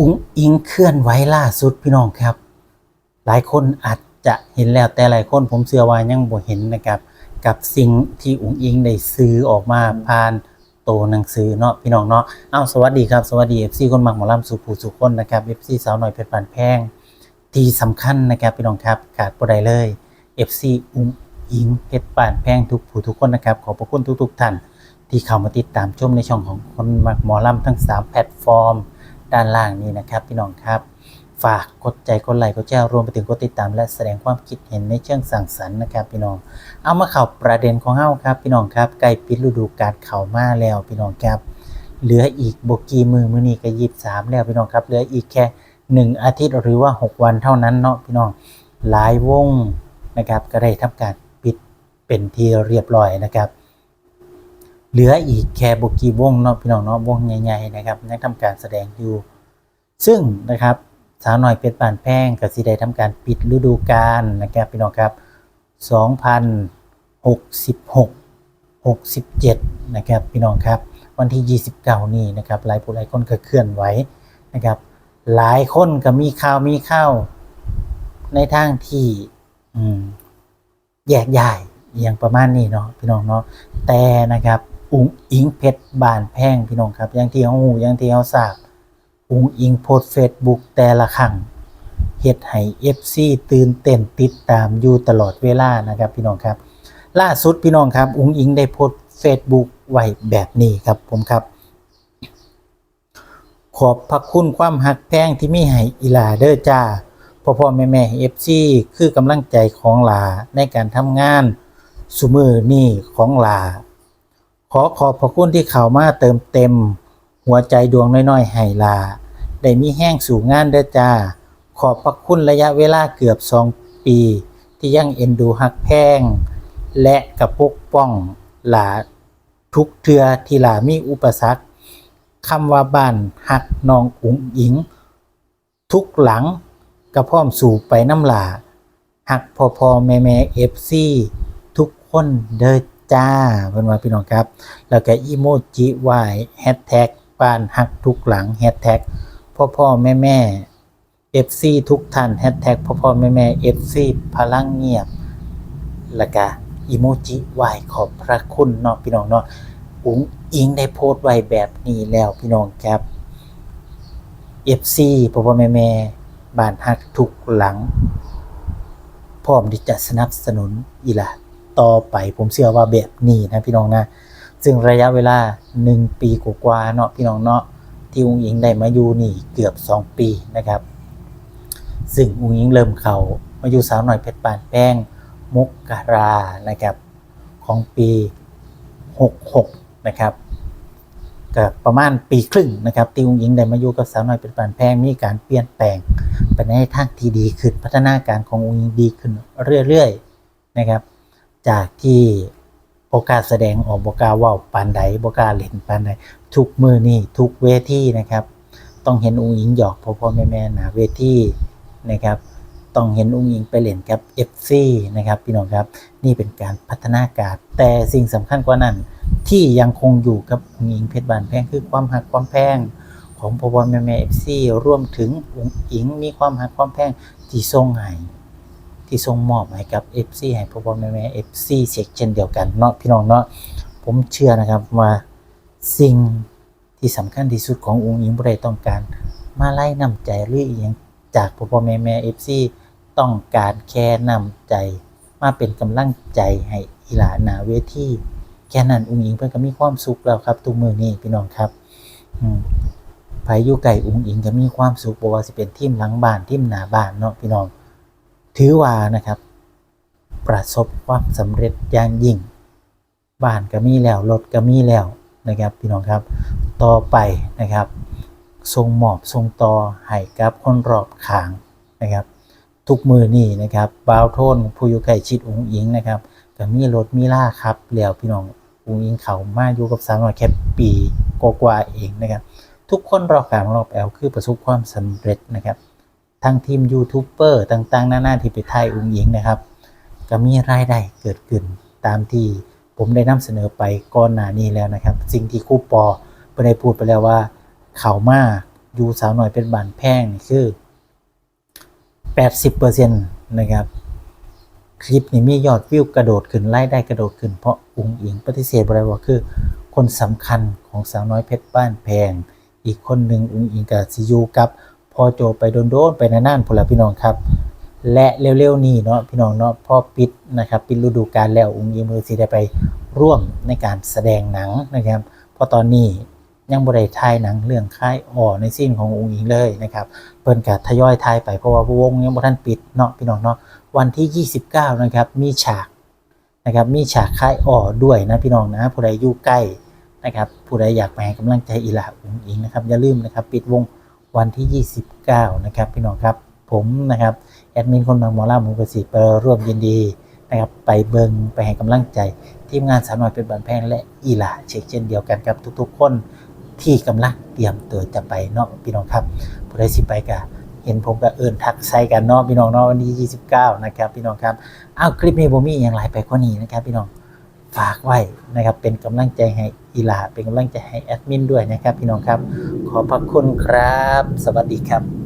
อุ้งอิงเคลื่อนไหวล่าสุดพี่น้องครับ หลายคนอาจจะเห็นแล้วแต่หลายคนผมเชื่อว่ายังบ่เห็นนะครับ กับสิ่งที่อุ้งอิงได้ซื้อออกมาผ่านโตหนังสือเนาะพี่น้องเนาะเอ้าสวัสดีครับสวัสดี FC คนมักหมอลำสุภูสุคนนะครับ FC สาวหน่อยเพชรปานแพงที่สำคัญนะครับพี่น้องครับขาดบ่ได้เลย FC อุ้งอิงเพชรปานแพงทุกผู้ทุกคนนะครับขอบพระคุณทุก ๆ ท่าน ที่เข้ามาติดตามชมในช่องของคนมักหมอลำทั้ง 3 แพลตฟอร์ม ด้านล่างนี้นะครับ พี่น้องครับ ฝากกดใจกดไลค์กดแชร์รวมไปถึงกดติดตาม และแสดงความคิดเห็นในเชิงสั่งสรรค์นะครับ พี่น้องเอามาเข้าประเด็นของเฮาครับ พี่น้องครับใกล้ปิดฤดูกาลเข้ามาแล้วพี่น้องครับ เหลืออีกบกีมือมือนี้ก็ยี่สามแล้วพี่น้องครับเหลืออีกแค่หนึ่งอาทิตย์หรือว่า 6 วันเท่านั้นเนาะพี่น้องหลายวงนะครับก็ได้ทำการปิดเป็นที่เรียบร้อยนะครับ เหลืออีกแค่บกี่วงเนาะพี่น้องเนาะวงใหญ่ๆนะครับยังทำการแสดงอยู่ ซึ่งนะครับสาวหน่อยเป็ดป่านแพงก็สิได้ทำการปิดฤดูกาลนะครับพี่น้องครับ 2066 67 นะครับพี่น้องครับ วันที่ 29 นี้นะครับหลายผู้หลายคนก็เคลื่อนไหวนะครับ หลายคนก็มีข่าวมีข่าวในทางที่แยกย้ายอย่างประมาณนี้เนาะพี่น้องเนาะแต่นะครับ อุ๋งอิงเพชรบานแพงพี่น้องครับอย่างที่เขาหูอย่างที่เขาทราบ อุงอิงโพสเฟซบุ๊กแต่ละครั้งเฮ็ดให้ FC ตื่นเต้นติดตามอยู่ตลอดเวลานะครับพี่น้องครับ ล่าสุดพี่น้องครับ อุงอิงได้โพสเฟซบุ๊กไว้แบบนี้ครับผมครับ ขอบพระคุณความหักแพงที่มีให้อีลาเด้อจ้าพ่อพ่อแม่แม่เอฟซีคือกำลังใจของหลาในการทำงานสุมือนี่ของหลา ขอขอบพระคุณที่เข้ามาเติมเต็ม หัวใจดวงน้อยๆให้ลา ได้มีแห้งสู่งานเด้อจ้า ขอบพระคุณระยะเวลาเกือบสองปี ที่ยังเอ็นดูหักแพง และกระปกป้องหลาทุกเทือที่หลามีอุปสรรคคำว่าบ้านหักนองอุ๋งอิง ทุกหลังกระพร้อมสู่ไปน้ำหลาหักพอพอแม่แม่เอฟซีทุกคนเด้อจ้าเพื่อนว่าพี่น้องครับ แล้วก็อีโมจิวายแฮชแท็กบ้านหักทุกหลังแฮชแท็ก พ่อพ่อแม่แม่ FC ทุกท่านแฮชแท็กพ่อพ่อแม่แม่ FC พลังเงียบแล้วก็อีโมจิวายขอบพระคุณเนาะพี่น้องเนาะอุ๋งอิงได้โพสต์ไว้แบบนี้แล้วพี่น้องครับ FC พ่อพ่อแม่แม่บ้านหักทุกหลัง พร้อมที่จะสนับสนุนอีหละต่อไปผมเชื่อว่าแบบนี้นะพี่น้องนะ ซึ่งระยะเวลา 1 ปีกว่าๆเนาะพี่น้องเนาะ ที่อุ้งอิงได้มาอยู่นี่เกือบ 2 ปีนะครับ ซึ่งอุ้งอิงเริ่มเขามาอยู่สาวหน่อยเพชรปานแป้งมกกรานะครับของปี 66 นะครับก็ประมาณปีครึ่งนะครับที่อุ้งอิงได้มาอยู่กับสาวหน่อยเพชรปานแป้งมีการเปลี่ยนแปลงไปในทางที่ดีขึ้นพัฒนาการของอุ้งอิงดีขึ้นเรื่อยๆนะครับ จากที่บกล้าแสดงออกบกาว่าปานใดบกาเล่นปานใด ทุกมือนี่ทุกเวทีนะครับ ต้องเห็นอุ้งอิงหยอกพ่อพ่อแม่แม่หนาเวทีนะครับ ต้องเห็นอุ้งอิงไปเล่นกับ FC นะครับพี่น้องครับนี่เป็นการพัฒนาการแต่สิ่งสำคัญกว่านั้น ที่ยังคงอยู่กับอุ้งอิงเพชรบานแพงคือความหักความแพงของพ่อพ่อแม่แม่ FC รวมถึงอุ้งอิงมีความหักความแพงที่ทรงให้ที่ส่งมอบให้กับ FC ให้พ่อพ่อแม่แม่ FC เช็คเช่นเดียวกันเนาะพี่น้องเนาะผมเชื่อนะครับว่า สิ่งที่สำคัญที่สุดขององค์หญิงบ่ได้ต้องการ มาไล่นำใจหรืออีหยังจากพ่อพ่อแม่แม่ FC ต้องการแค่นำใจ มาเป็นกำลังใจให้อีหลาหนาเวทีแค่นั้นองค์หญิงเพิ่นก็มีความสุขแล้วครับทุกมื้อนี้พี่น้องครับอืมไผอยู่ไกลองค์หญิงก็มีความสุขบ่ว่าสิเป็นทีมหลังบ้านทีมหน้าบ้านเนาะพี่น้อง ถือว่านะครับ ประสบความสำเร็จอย่างยิ่งบ้านก็มีแล้วรถก็มีแล้ว นะครับพี่น้องครับ ต่อไปนะครับทรงหมอบทรงต่อให้กับคนรอบข้างนะครับ ทุกมือนี่นะครับบาวโทนผู้อยู่ใกล้ชิดองค์อิงนะครับก็มีรถมีล่าครับแล้วพี่น้ององค์อิงเขามาอยู่กับสาวน้อยแค่ปีกว่าเองนะครับ ทุกคนรอบข้างรอบแอลคือประสบความสำเร็จนะครับทางทีมยูทูบเบอร์ต่างๆหน้าๆที่ไปถ่ายอุ้งอิงนะครับ ก็มีรายได้เกิดขึ้นตามที่ ผมได้นำเสนอไปก่อนหน้านี้แล้วนะครับ สิ่งที่ครูปอไปได้พูดไปแล้วว่าเขามาอยู่สาวหน่อยเป็นบานแพงนี่คือ 80%นะครับคลิปนี้มียอดวิวกระโดดขึ้นไล่ได้กระโดดขึ้นเพราะอุงอิงปฏิเสธบริว่าคือ คนสำคัญของสาวน้อยเพชรบ้านแพง อีกคนหนึ่งอุงอิงกับซิยูกับพอโจไปโดนๆไปนานๆพลพี่น้องครับ และเร็วๆนี้เนาะพี่น้องเนาะพอปิดนะครับปิดฤดูกาลแล้วองอิงมือสิได้ไปร่วมในการแสดงหนังนะครับเพราะตอนนี้ยังบ่ได้ถ่ายหนังเรื่องค่ายอ่อในซีนของอุงอิงเลยนะครับเพิ่นก็ทยอยถ่ายไปเพราะว่าวงยังบ่ทันปิดเนาะพี่น้องเนาะวันที่ 29 นะครับมีฉากนะครับมีฉากค่ายอ่อด้วยนะพี่น้องนะผู้ใดอยู่ใกล้นะครับผู้ใดอยากไปให้กำลังใจอีหลาอุงอิงนะครับอย่าลืมนะครับปิดวงวันที่ 29 นะครับพี่น้องครับ ผมนะครับแอดมินคนบางหมอลาหมูกระสีไปร่วมยินดีนะครับไปเบิงไปให้กำลังใจ ทีมงานสาวน้อยเป็นบันแพงและอีหลาเช็คเช่นเดียวกันครับทุกๆคนที่กำลังเตรียมตัวจะไปเนาะพี่น้องครับผู้ใดสิไปกะเห็นผมก็เอินทักใส่กันเนาะพี่น้องเนาะวันที่29 นะครับ พี่น้องครับอ้าวคลิปนี้ผมมีอย่างไรไปกว่านี้นะครับ พี่น้องฝากไว้นะครับเป็นกำลังใจให้อีหลาเป็นกำลังใจให้แอดมินด้วยนะครับ พี่น้องครับ ขอพระคุณครับ สวัสดีครับ